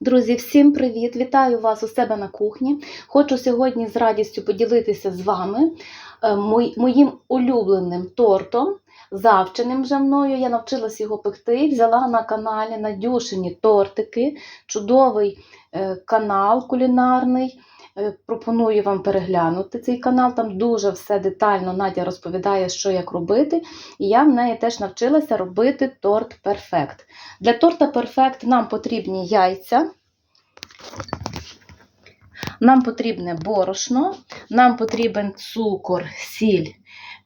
Друзі, всім привіт! Вітаю вас у себе на кухні. Хочу сьогодні з радістю поділитися з вами е, моїм улюбленим тортом, завченим вже мною. Я навчилась його пекти. Взяла на каналі Надюшині тортики, чудовий е, канал кулінарний. Е, Пропоную вам переглянути цей канал. Там дуже все детально Надя розповідає, що як робити. І я в неї теж навчилася робити торт перфект. Для торта перфект нам потрібні яйця, нам потрібне борошно, нам потрібен цукор, сіль,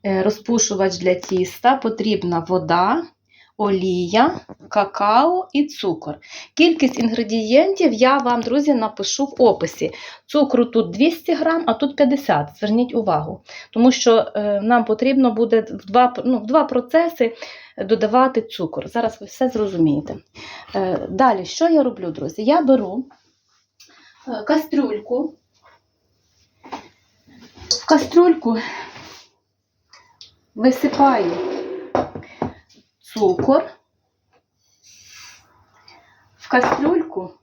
е, розпушувач для тіста, потрібна вода, олія, какао і цукор. Кількість інгредієнтів я вам, друзі, напишу в описі. Цукру тут 200 грам, а тут 50. Зверніть увагу. Тому що е, нам потрібно буде в два, ну, в два процеси додавати цукор. Зараз ви все зрозумієте. Е, Далі, що я роблю, друзі? Я беру е, кастрюльку. В кастрюльку висипаю цукор. В кастрюльку.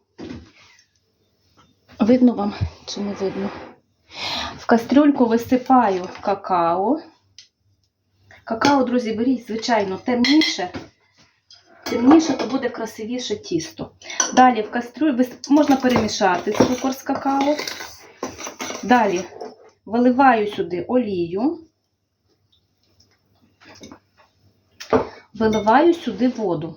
Видно вам чи не видно? В кастрюльку висипаю какао. Какао, друзі, беріть, звичайно, темніше. Темніше, то буде красивіше тісто. Далі в кастрюлю можна перемішати цукор з какао. Далі виливаю сюди олію, виливаю сюди воду.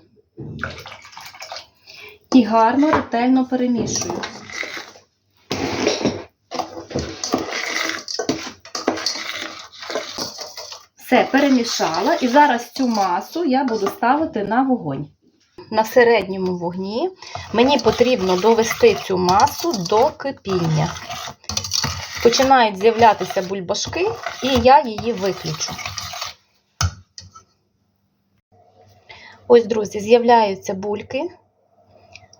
І гарно ретельно перемішую. Все, перемішала. І зараз цю масу я буду ставити на вогонь. На середньому вогні мені потрібно довести цю масу до кипіння. Починають з'являтися бульбашки, і я її виключу. Ось, друзі, з'являються бульки.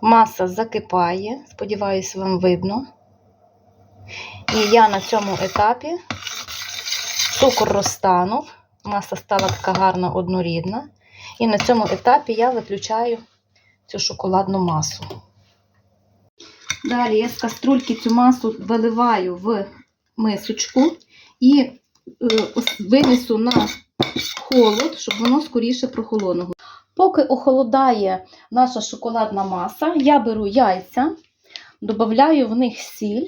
Маса закипає, сподіваюся, вам видно. І я на цьому етапі цукор розтанув, маса стала така гарна однорідна. І на цьому етапі я виключаю цю шоколадну масу. Далі я з каструльки цю масу виливаю в мисочку і е, винесу на холод, щоб воно скоріше прохолонуло. Поки охолодає наша шоколадна маса, я беру яйця, додаю в них сіль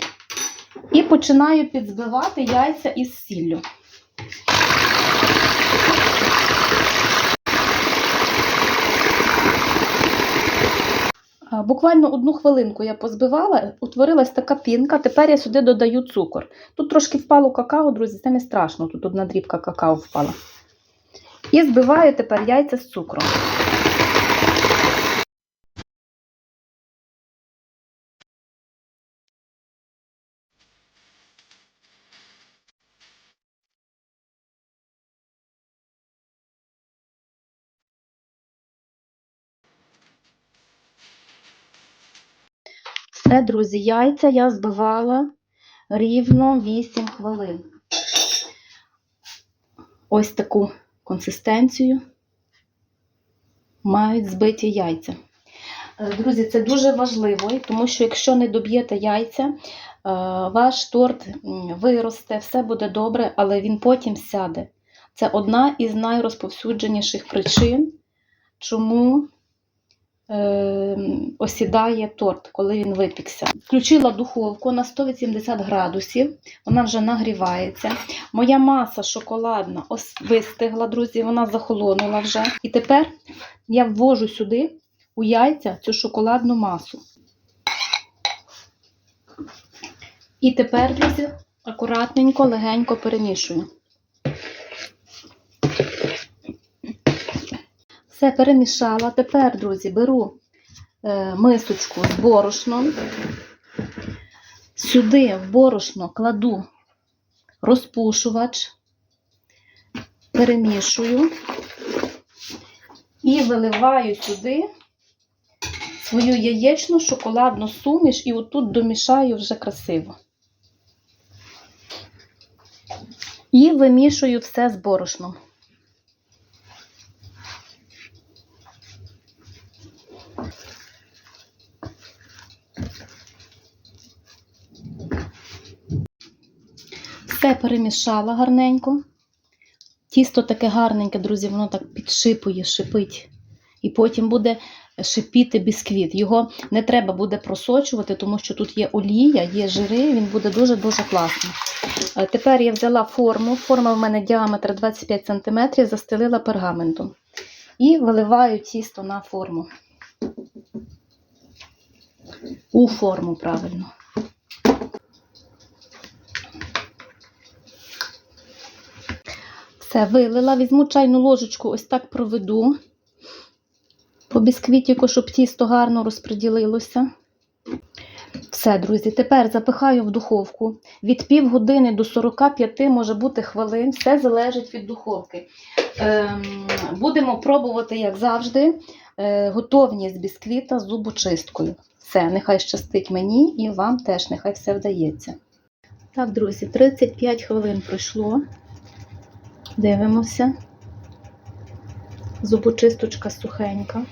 і починаю підзбивати яйця із сіллю. Буквально одну хвилинку я позбивала, утворилась така пінка. Тепер я сюди додаю цукор. Тут трошки впало какао, друзі, це не страшно. Тут одна дрібка какао впала. І збиваю тепер яйця з цукром. Все, друзі, яйця я збивала рівно 8 хвилин. Ось таку консистенцію мають збиті яйця. Е, Друзі, це дуже важливо, тому що якщо не доб'єте яйця, е, ваш торт виросте, все буде добре, але він потім сяде. Це одна із найрозповсюдженіших причин, чому осідає торт, коли він випікся. Включила духовку на 180 градусів, вона вже нагрівається. Моя маса шоколадна вистигла, друзі, вона захолонула вже. І тепер я ввожу сюди у яйця цю шоколадну масу. І тепер, друзі, акуратненько, легенько перемішую. Все перемішала. Тепер, друзі, беру е, мисочку з борошном. Сюди в борошно кладу розпушувач, перемішую і виливаю сюди свою яєчну шоколадну суміш і отут домішаю вже красиво. І вимішую все з борошном. Все перемішала гарненько. Тісто таке гарненьке, друзі, воно так підшипує, шипить. І потім буде шипіти бісквіт. Його не треба буде просочувати, тому що тут є олія, є жири, він буде дуже-дуже класний. Е, Тепер я взяла форму. Форма в мене діаметр 25 см, застелила пергаментом. І виливаю тісто на форму. У форму правильно. Все, вилила, візьму чайну ложечку, ось так проведу по бісквітіку, щоб тісто гарно розподілилося. Все, друзі, тепер запихаю в духовку. Від півгодини до 45 може бути хвилин, все залежить від духовки. Ем, будемо пробувати, як завжди, е, готовність бісквіта з зубочисткою. Все, нехай щастить мені і вам теж, нехай все вдається. Так, друзі, 35 хвилин пройшло. Дивимося. Зубочисточка сухенька.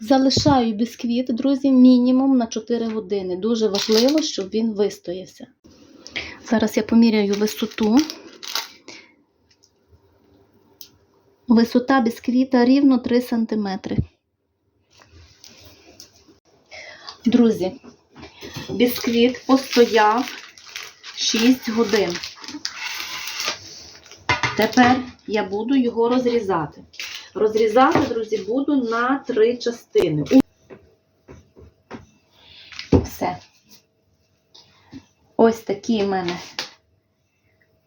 Залишаю бісквіт, друзі, мінімум на 4 години. Дуже важливо, щоб він вистоявся. Зараз я поміряю висоту. Висота бісквіта рівно 3 см. Друзі, бісквіт постояв 6 годин. Тепер я буду його розрізати. Розрізати, друзі, буду на три частини. Все. Ось такі в мене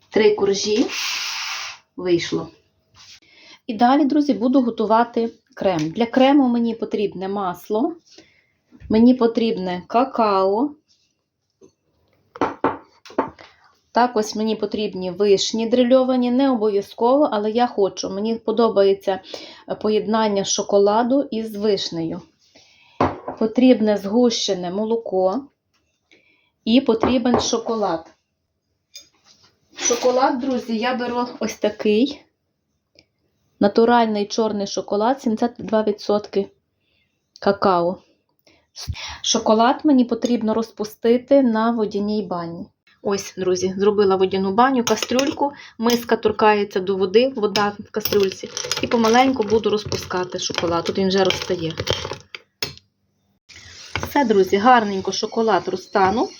три коржі вийшло. І далі, друзі, буду готувати крем. Для крему мені потрібне масло, мені потрібне какао. Так, ось мені потрібні вишні дрильовані, не обов'язково, але я хочу. Мені подобається поєднання шоколаду із вишнею. Потрібне згущене молоко і потрібен шоколад. Шоколад, друзі, я беру ось такий. Натуральний чорний шоколад, 72% какао. Шоколад мені потрібно розпустити на водяній бані. Ось, друзі, зробила водяну баню, кастрюльку, миска торкається до води, вода в кастрюльці, і помаленьку буду розпускати шоколад. Тут він вже розтає. Все, друзі, гарненько шоколад розтанув.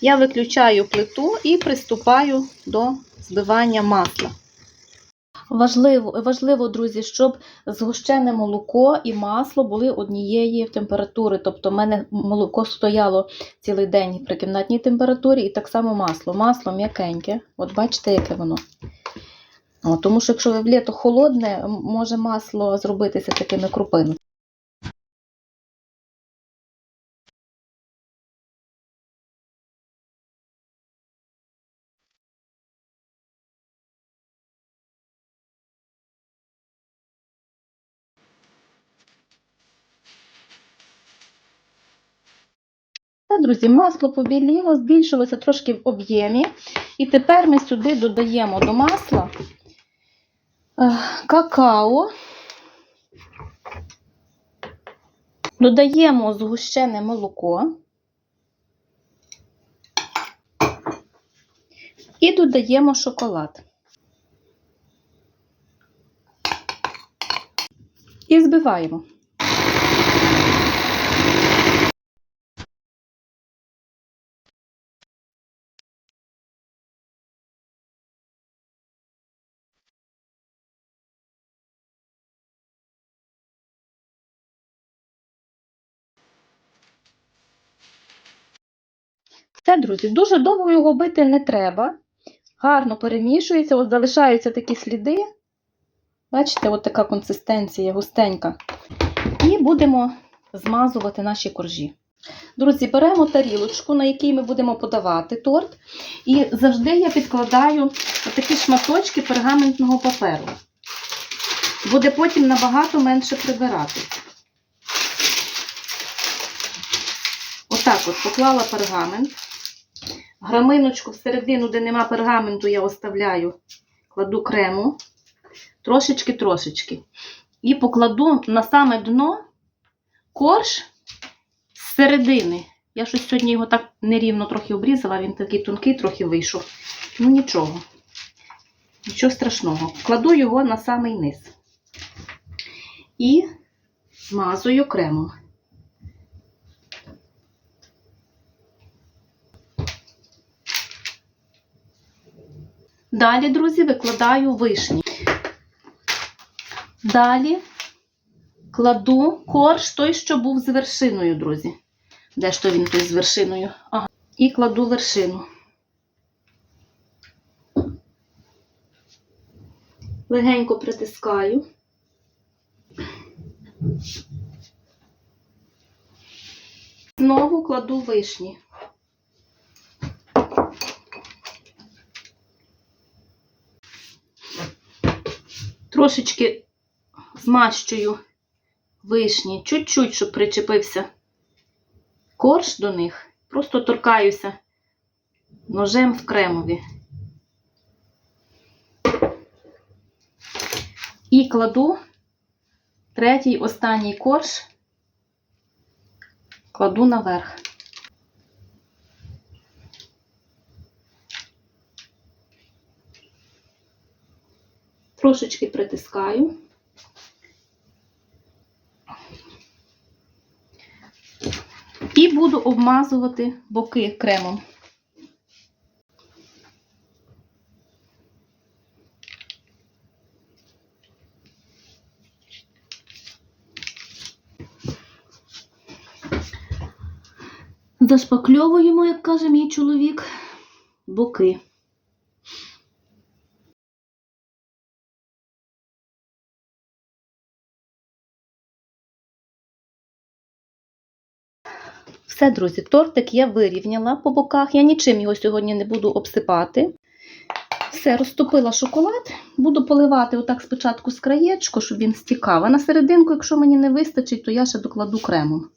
Я виключаю плиту і приступаю до збивання масла. Важливо, важливо, друзі, щоб згущене молоко і масло були однієї температури. Тобто, в мене молоко стояло цілий день при кімнатній температурі, і так само масло. Масло м'якеньке. От бачите, яке воно. О, тому що якщо в літо холодне, може масло зробитися такими крупинами. Друзі, масло побіліло, збільшилося трошки в об'ємі. І тепер ми сюди додаємо до масла е, какао, додаємо згущене молоко і додаємо шоколад. І збиваємо. Все, друзі, дуже довго його бити не треба. Гарно перемішується, ось залишаються такі сліди. Бачите, от така консистенція густенька. І будемо змазувати наші коржі. Друзі, беремо тарілочку, на якій ми будемо подавати торт. І завжди я підкладаю такі шматочки пергаментного паперу. Буде потім набагато менше прибирати. Отак от поклала пергамент. Граминочку всередину, де нема пергаменту, я оставляю, кладу крему. Трошечки-трошечки. і покладу на саме дно корж з середини. Я щось сьогодні його так нерівно трохи обрізала, він такий тонкий трохи вийшов. Ну нічого. Нічого страшного. Кладу його на самий низ. І змазую кремом. Далі, друзі, викладаю вишні. Далі кладу корж той, що був з вершиною, друзі. Де ж то він той з вершиною? Ага. І кладу вершину. Легенько притискаю. Знову кладу вишні. Трошечки змащую вишні, чуть-чуть, щоб причепився корж до них. Просто торкаюся ножем в кремові. І кладу третій останній корж, кладу наверх. Трошечки притискаю. І буду обмазувати боки кремом. Зашпакльовуємо, як каже мій чоловік, боки. Все, друзі, тортик я вирівняла по боках. Я нічим його сьогодні не буду обсипати. Все, розтопила шоколад. Буду поливати отак спочатку з краєчку, щоб він стікав. А на серединку, якщо мені не вистачить, то я ще докладу кремом.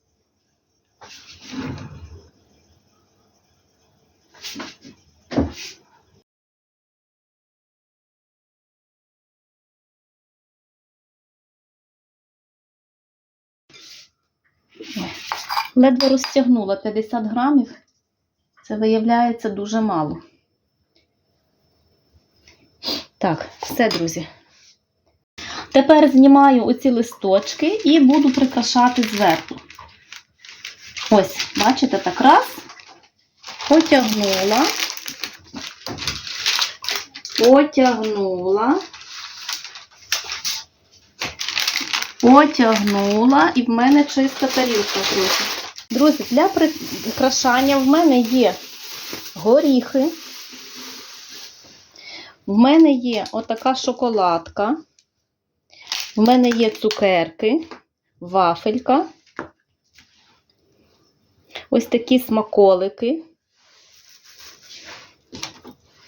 Ледве розтягнула 50 грамів. Це виявляється дуже мало. Так, все, друзі. Тепер знімаю оці листочки і буду прикрашати зверху. Ось, бачите, так раз. Потягнула. Потягнула. Потягнула, і в мене чиста тарілка, друзі. Друзі, для прикрашання в мене є горіхи. В мене є отака шоколадка. В мене є цукерки, вафелька. Ось такі смаколики.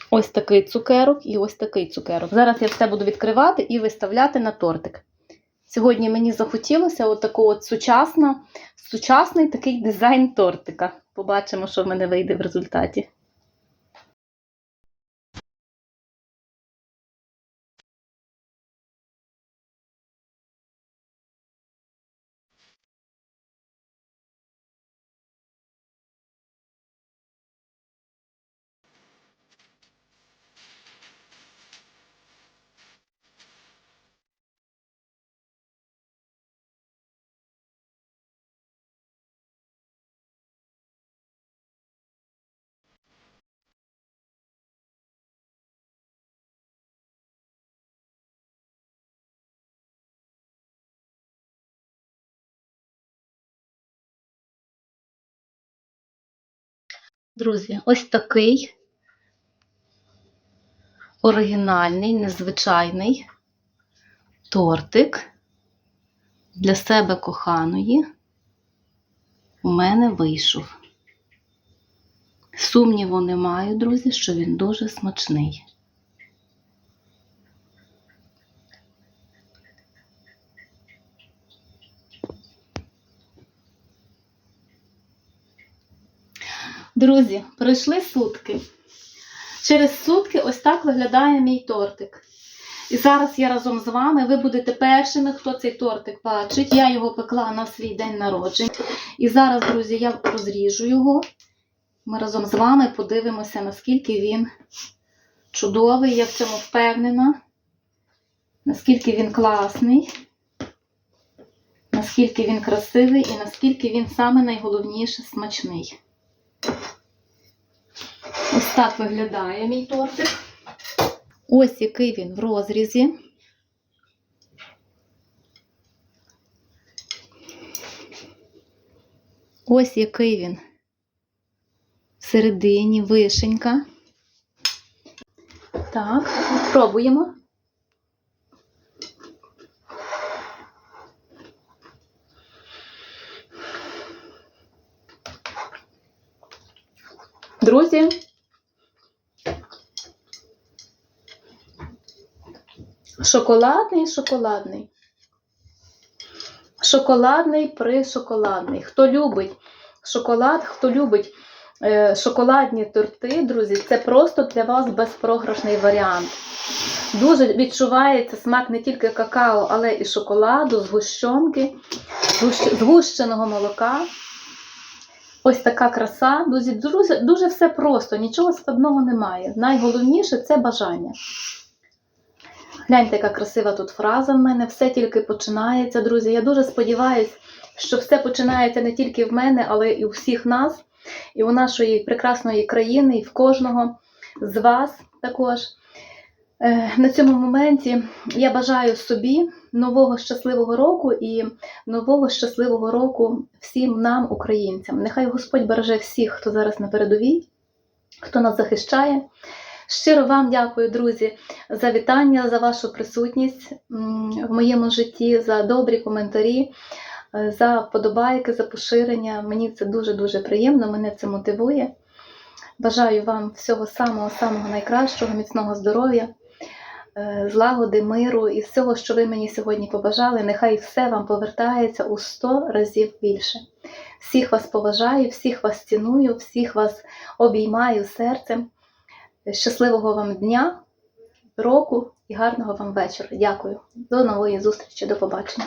Ось такий цукерок і ось такий цукерок. Зараз я все буду відкривати і виставляти на тортик. Сьогодні мені захотілося отаку от сучасна, сучасний такий дизайн тортика. Побачимо, що в мене вийде в результаті. Друзі, ось такий оригінальний, незвичайний тортик для себе коханої у мене вийшов. Сумніву не маю, друзі, що він дуже смачний. Друзі, пройшли сутки. Через сутки ось так виглядає мій тортик. І зараз я разом з вами, ви будете першими, хто цей тортик бачить. Я його пекла на свій день народження. І зараз, друзі, я розріжу його. Ми разом з вами подивимося, наскільки він чудовий, я в цьому впевнена. Наскільки він класний, наскільки він красивий і наскільки він саме найголовніше смачний. Ось так виглядає мій тортик. Ось який він в розрізі. Ось який він всередині вишенька. Так, пробуємо. Друзі, шоколадний, шоколадний. Шоколадний пришоколадний. Хто любить шоколад, хто любить е, шоколадні торти, друзі, це просто для вас безпрограшний варіант. Дуже відчувається смак не тільки какао, але і шоколаду, згущенки, згущ- згущеного молока. Ось така краса. Друзі, дуже, дуже все просто, нічого складного немає. Найголовніше це бажання. Гляньте, яка красива тут фраза в мене. Все тільки починається, друзі. Я дуже сподіваюся, що все починається не тільки в мене, але і у всіх нас, і у нашої прекрасної країни, і в кожного з вас також. Е, На цьому моменті я бажаю собі нового щасливого року і нового щасливого року всім нам, українцям. Нехай Господь береже всіх, хто зараз на передовій, хто нас захищає. Щиро вам дякую, друзі, за вітання, за вашу присутність в моєму житті, за добрі коментарі, е, за вподобайки, за поширення. Мені це дуже-дуже приємно, мене це мотивує. Бажаю вам всього самого-самого найкращого, міцного здоров'я, е, злагоди, миру і всього, що ви мені сьогодні побажали. Нехай все вам повертається у 100 разів більше. Всіх вас поважаю, всіх вас ціную, всіх вас обіймаю серцем. Щасливого вам дня, року і гарного вам вечора. Дякую. До нової зустрічі, до побачення.